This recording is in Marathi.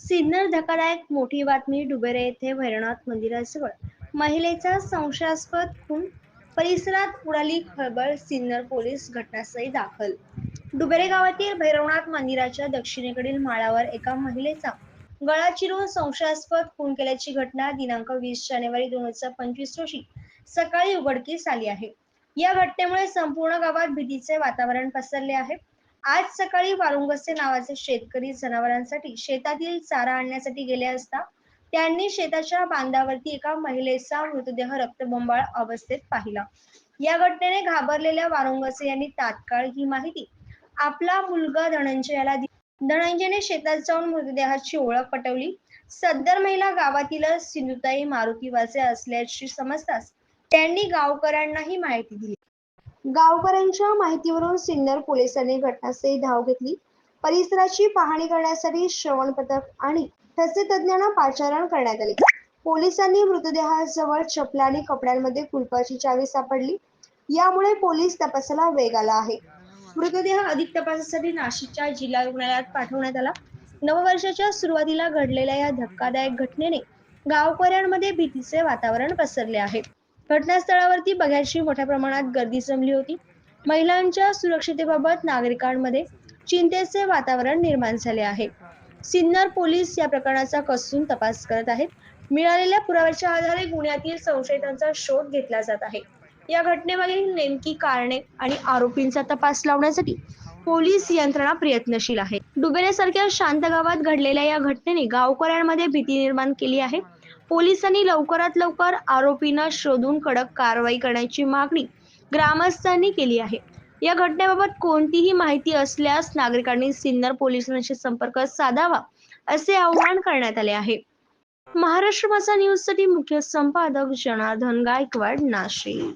सिन्नर धक्कादायक मोठी बातमी डुबेरे येथे भैरवनाथ मंदिराजवळ. महिलेचा संशयास्पद खून परिसरात उडाली खळबळ सिन्नर पोलीस घटनास्थळी दाखल. डुबेरे गावातील भैरवनाथ मंदिराच्या दक्षिणेकडील माळावर एका महिलेचा गळा चिरून संशयास्पद खून केल्याची घटना दिनांक वीस जानेवारी दोन हजार पंचवीस रोजी सकाळी उघडकीस आली आहे. या घटनेमुळे संपूर्ण गावात भीतीचे वातावरण पसरले आहे. आज सकाळी वारुंगसे नावाचे शेतकरी जनावरांसाठी शेतातील चारा आणण्यासाठी गेले असता त्यांनी शेताच्या बांधावरती एका महिलेचा मृतदेह रक्तबंबाळ अवस्थेत पाहिला. या घटनेने घाबरलेल्या वारुंगसे यांनी तात्काळ ही माहिती आपला मुलगा धनंजय याला दिली. धनंजयने शेतात जाऊन मृतदेहाची ओळख पटवली. सदर महिला गावातील सिंधुताई मारुती वाचे असल्याची समजताच त्यांनी गावकऱ्यांना ही माहिती दिली. गावकऱ्यांच्या माहितीवरून सिन्नर पोलिसांनी घटनास्थळी धाव घेतली. परिसराची पाहणी करण्यासाठी श्रवण पथक आणि ठसे तज्ञांना पाचारण करण्यात आले. पोलिसांनी मृतदेहाजवळ चपला आणि कपड्यांमध्ये कुलपाची चावी सापडली. यामुळे पोलीस तपासाला वेग आला आहे. मृतदेह अधिक तपासासाठी नाशिकच्या जिल्हा रुग्णालयात पाठवण्यात आला. नववर्षाच्या सुरुवातीला घडलेल्या या धक्कादायक घटनेने गावकऱ्यांमध्ये भीतीचे वातावरण पसरले आहे. घटनास्थळावरती बघ्याची मोठ्या प्रमाणात गर्दी जमली होती. महिलांच्या सुरक्षितेबाबत नागरिकांमध्ये चिंतेचे वातावरण निर्माण झाले आहे. सिन्नर पोलीस या प्रकरणाचा कसून तपास करत आहेत. मिळालेल्या पुराव्याच्या आधारे गुन्ह्यातील संशयितांचा शोध घेतला जात आहे. या घटनेमागील नेमकी कारणे आणि आरोपींचा तपास लावण्यासाठी पोलीस यंत्रणा प्रयत्नशील आहे. डुबेरेसारख्या शांत गावात घडलेल्या या घटनेने गावकऱ्यांमध्ये भीती निर्माण केली आहे. पोलिसांनी लवकरात लवकर आरोपींना शोधून कडक कारवाई करण्याची मागणी ग्रामस्थांनी केली आहे. या घटनेबाबत कोणतीही माहिती असल्यास नागरिकांनी सिन्नर पोलिसांशी संपर्क साधावा असे आवाहन करण्यात आले आहे. महाराष्ट्र माझा न्यूजसाठी मुख्य संपादक जनार्दन गायकवाड नाशिक.